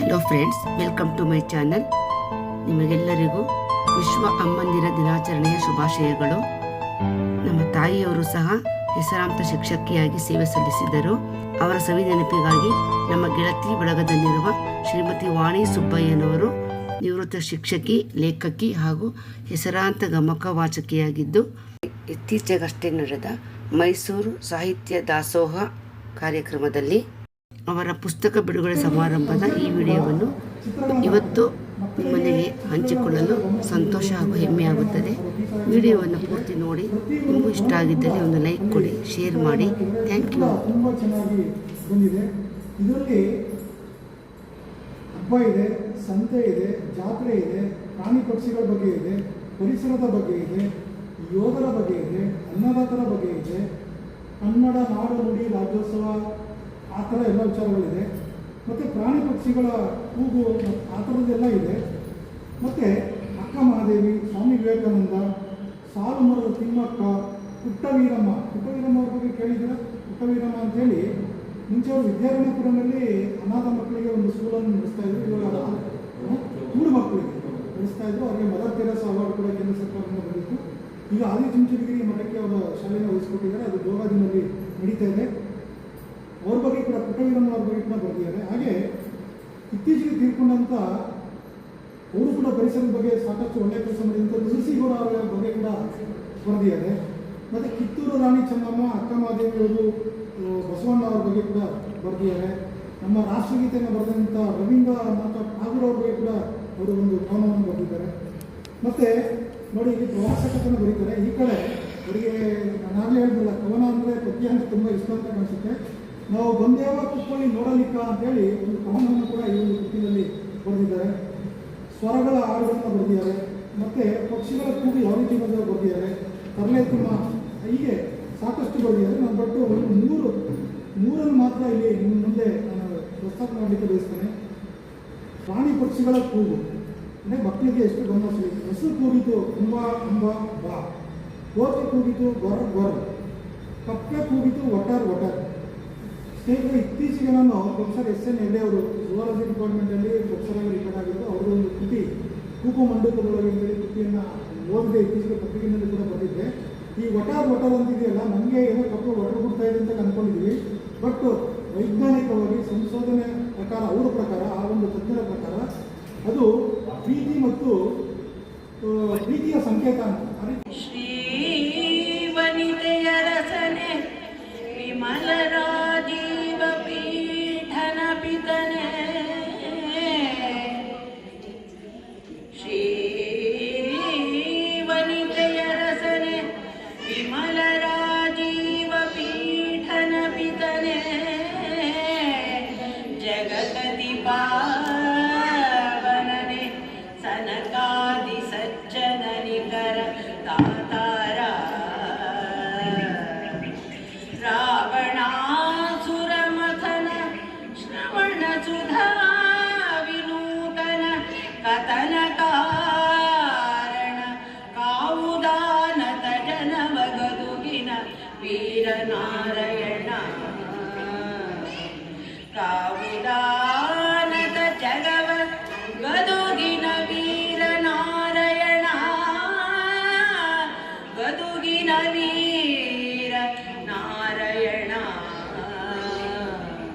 Hello friends welcome to my channel ನಿಮಗೆಲ್ಲರಿಗೂ ವಿಶ್ವ ಅಮ್ಮಂದಿರ ದಿನಾಚರಣೆಯ ಶುಭಾಶಯಗಳು. ನಮ್ಮ ತಾಯಿಯವರು ಸಹ ಹೆಸರಾಂತ ಶಿಕ್ಷಕಿಯಾಗಿ ಸೇವೆ ಸಲ್ಲಿಸಿದರು. ಅವರ ಸವಿ ನೆನಪಿಗಾಗಿ ನಮ್ಮ ಗೆಳತಿ ಬಳಗದಲ್ಲಿರುವ ಶ್ರೀಮತಿ ವಾಣಿ ಸುಬ್ಬಯ್ಯನವರು ನಿವೃತ್ತ ಶಿಕ್ಷಕಿ, ಲೇಖಕಿ ಹಾಗೂ ಹೆಸರಾಂತ ಗಮಕ ವಾಚಕಿಯಾಗಿದ್ದು, ಇತ್ತೀಚೆಗಷ್ಟೇ ನಡೆದ ಮೈಸೂರು ಸಾಹಿತ್ಯ ದಾಸೋಹ ಕಾರ್ಯಕ್ರಮದಲ್ಲಿ ಅವರ ಪುಸ್ತಕ ಬಿಡುಗಡೆ ಸಮಾರಂಭದ ಈ ವಿಡಿಯೋವನ್ನು ಇವತ್ತು ನಿಮ್ಮೊಂದಿಗೆ ಹಂಚಿಕೊಳ್ಳಲು ಸಂತೋಷ ಹಾಗೂ ಹೆಮ್ಮೆಯಾಗುತ್ತದೆ ವಿಡಿಯೋವನ್ನು ಪೂರ್ತಿ ನೋಡಿ, ನಿಮಗೂ ಇಷ್ಟ ಆಗಿದ್ದಲ್ಲಿ ಒಂದು ಲೈಕ್ ಕೊಡಿ, ಶೇರ್ ಮಾಡಿ. Thank you. ತುಂಬ ಚೆನ್ನಾಗಿ ಬಂದಿದೆ ಇದರಲ್ಲಿ ಹಬ್ಬ ಇದೆ, ಸಂತೆ ಇದೆ, ಜಾತ್ರೆ ಇದೆ, ಪ್ರಾಣಿ ಪಕ್ಷಿಗಳ ಬಗ್ಗೆ ಇದೆ, ಪರಿಸರದ ಬಗ್ಗೆ ಇದೆ, ಯೋಧರ ಬಗ್ಗೆ ಇದೆ, ಅನ್ನದಾತರ ಬಗ್ಗೆ ಇದೆ. ಕನ್ನಡ ನಾಡು ನುಡಿ ರಾಜ್ಯೋತ್ಸವ ಆ ಥರ ಎಲ್ಲ ವಿಚಾರಗಳಿದೆ. ಮತ್ತು ಪ್ರಾಣಿ ಪಕ್ಷಿಗಳ ಕೂಗು ಆ ಥರದ್ದೆಲ್ಲ ಇದೆ. ಮತ್ತು ಅಕ್ಕ ಮಹಾದೇವಿ, ಸ್ವಾಮಿ ವಿವೇಕಾನಂದ ಸಾಲು ಮರದ ತಿಮ್ಮಕ್ಕ, ಪುಟ್ಟವೀರಮ್ಮ. ಪುಟ್ಟವೀರಮ್ಮ ಅವ್ರ ಬಗ್ಗೆ ಕೇಳಿದ್ರೆ ಪುಟ್ಟವೀರಮ್ಮ ಅಂತೇಳಿ ಮುಂಚೆ ಅವರು ವಿದ್ಯಾರಣ್ಯಪುರದಲ್ಲಿ ಅನಾಥ ಮಕ್ಕಳಿಗೆ ಒಂದು ಸ್ಕೂಲನ್ನು ನಡೆಸ್ತಾ ಇದ್ರು. ಇವಾಗ ಮೂರು ಮಕ್ಕಳಿಗೆ ನಡೆಸ್ತಾ ಇದ್ರು. ಅವರಿಗೆ ಮದರ್ ತೆರೇಸಾ ಅವಾರ್ಡ್ ಕೂಡ ಕೇಂದ್ರ ಸರ್ಕಾರದಿಂದ ಬಂದಿತ್ತು. ಈಗ ಆದಿಚುಂಚನಗಿರಿ ಮಠಕ್ಕೆ ಅವರ ಶಾಲೆಯನ್ನು ವಹಿಸ್ಕೊಟ್ಟಿದ್ದಾರೆ ಅದು ಗೋವಾದಿನಲ್ಲಿ ನಡೀತಾ ಇದೆ. ಅವ್ರ ಬಗ್ಗೆ ಕೂಡ ಪುಟ್ಟವೀರಮ್ಮ ಅವ್ರ ಬಗ್ಗೆ ಕೂಡ ಬರೆದಿದ್ದಾರೆ ಹಾಗೆ ಇತ್ತೀಚೆಗೆ ತೀರ್ಕೊಂಡಂಥ ಅವರು ಕೂಡ ಪರಿಸರದ ಬಗ್ಗೆ ಸಾಕಷ್ಟು ಒಳ್ಳೆಯ ಕೆಲಸ ಮಾಡಿದಂಥ ತುಳಸಿಗೌಡ ಅವರ ಬಗ್ಗೆ ಕೂಡ ಬರೆದಿದ್ದಾರೆ ಮತ್ತು ಕಿತ್ತೂರು ರಾಣಿ ಚೆನ್ನಮ್ಮ ಅಕ್ಕ ಮಹಾದೇವಿಯವರು ಆ, ಬಸವಣ್ಣ ಅವರ ಬಗ್ಗೆ ಕೂಡ ಬರೆದಿದ್ದಾರೆ ನಮ್ಮ ರಾಷ್ಟ್ರಗೀತೆಯನ್ನು ಬರೆದಂಥ ರವೀಂದ್ರನಾಥ ಠಾಗೂರ್ ಅವ್ರ ಬಗ್ಗೆ ಕೂಡ ಅವರು ಒಂದು ಕವನವನ್ನು ಬರೆದಿದ್ದಾರೆ ಮತ್ತು ನೋಡಿ ಇಲ್ಲಿ ಪ್ರವಾಸ ಕಥೆನ ಬರೀತಾರೆ. ಈ ಕಡೆ ಅವರಿಗೆ ನಾನಾಗಲೇ ಹೇಳಿದ್ನಲ್ಲ ಕವನ ಅಂದರೆ ಪದ್ಯ ತುಂಬ ಇಷ್ಟ ಅಂತ ಕಾಣಿಸುತ್ತೆ. ನಾವು ಬಂದೇವ ಕುಪ್ಪಳ್ಳಿ ನೋಡಲಿಕ್ಕ ಅಂತೇಳಿ ಒಂದು ಕವನವನ್ನು ಕೂಡ ಈ ಒಂದು ಕೃತಿಯಲ್ಲಿ ಬರೆದಿದ್ದಾರೆ. ಸ್ವರಗಳ ಹಾಡುಗಳನ್ನು ಬರೆದಿದ್ದಾರೆ. ಮತ್ತು ಪಕ್ಷಿಗಳ ಕೂಗು ಯಾವ ರೀತಿ ಬಂದ ಬರೆದಿದ್ದಾರೆ. ತರಲೆ ತುಂಬ ಹೀಗೆ ಸಾಕಷ್ಟು ಬರೆದಿದ್ದಾರೆ. ನಾನು ಬಟ್ಟು ಒಂದು ಮೂರು, ಮೂರನ್ನು ಮಾತ್ರ ಇಲ್ಲಿ ನಿಮ್ಮ ಮುಂದೆ ನಾನು ಪ್ರಸ್ತಾಪ ಮಾಡಲಿಕ್ಕೆ ಬಯಸ್ತೇನೆ. ಪ್ರಾಣಿ ಪಕ್ಷಿಗಳ ಕೂಗು. ಅಂದರೆ ಮಕ್ಕಳಿಗೆ ಎಷ್ಟು ಗಮನ ಸಿಗುತ್ತೆ ಹೆಸರು ಕೂಗಿತು ಅಂಬ ತುಂಬ ಬಾ. ಕೋತಿ ಕೂಗಿತು ಗೊರ ಗೊರ ಕಪ್ಪೆ ಕೂಗಿತು ಒಟಾರ್ ಒಟಾರ್. ಸ್ನೇಹಿತರೆ, ಇತ್ತೀಚೆಗೆ ನಾನು ಪ್ರೊಫೆಸರ್ ಎಸ್ ಎನ್ ಎಲ್ ಅವರು ಜುವಾಲಜಿ ಡಿಪಾರ್ಟ್ಮೆಂಟಲ್ಲಿ ಪ್ರೊಫೆಸರ್ ಆಗಿ ರಿಟರ್ನ್ ಆಗಿದ್ದು ಅವರು ಒಂದು ಕೃತಿ, ಕೂಪು ಮಂಡಪದೊಳಗೆ ಅಂತೇಳಿ ಕೃತಿಯನ್ನು ಓದಿದೆ. ಇತ್ತೀಚೆಗೆ ಪತ್ರಿಕೆಯಲ್ಲಿ ಕೂಡ ಬಂದಿದ್ದೆ ಈ ಒಟಾರ್ ಒಟಾರ್ ಅಂತಿದೆಯಲ್ಲ, ನಮಗೆ ಏನೋ ಕಪ್ಪು ಒಟರ್ ಬಿಡ್ತಾ ಇದೆ ಅಂತ ಅಂದ್ಕೊಂಡಿದ್ದೀವಿ ಬಟ್ ವೈಜ್ಞಾನಿಕವಾಗಿ ಸಂಶೋಧನೆ ಪ್ರಕಾರ, ಅವರ ಪ್ರಕಾರ, ಆ ಒಂದು ತಜ್ಞರ ಪ್ರಕಾರ, ಅದು ಪ್ರೀತಿ ಮತ್ತು ಪ್ರೀತಿಯ ಸಂಕೇತ ಅಂತ. वनने सनकादि सज्जननि तातारा रावणासुरमथन श्रवणसुधा विनूतन कथनका वीरनारायण। का Swami.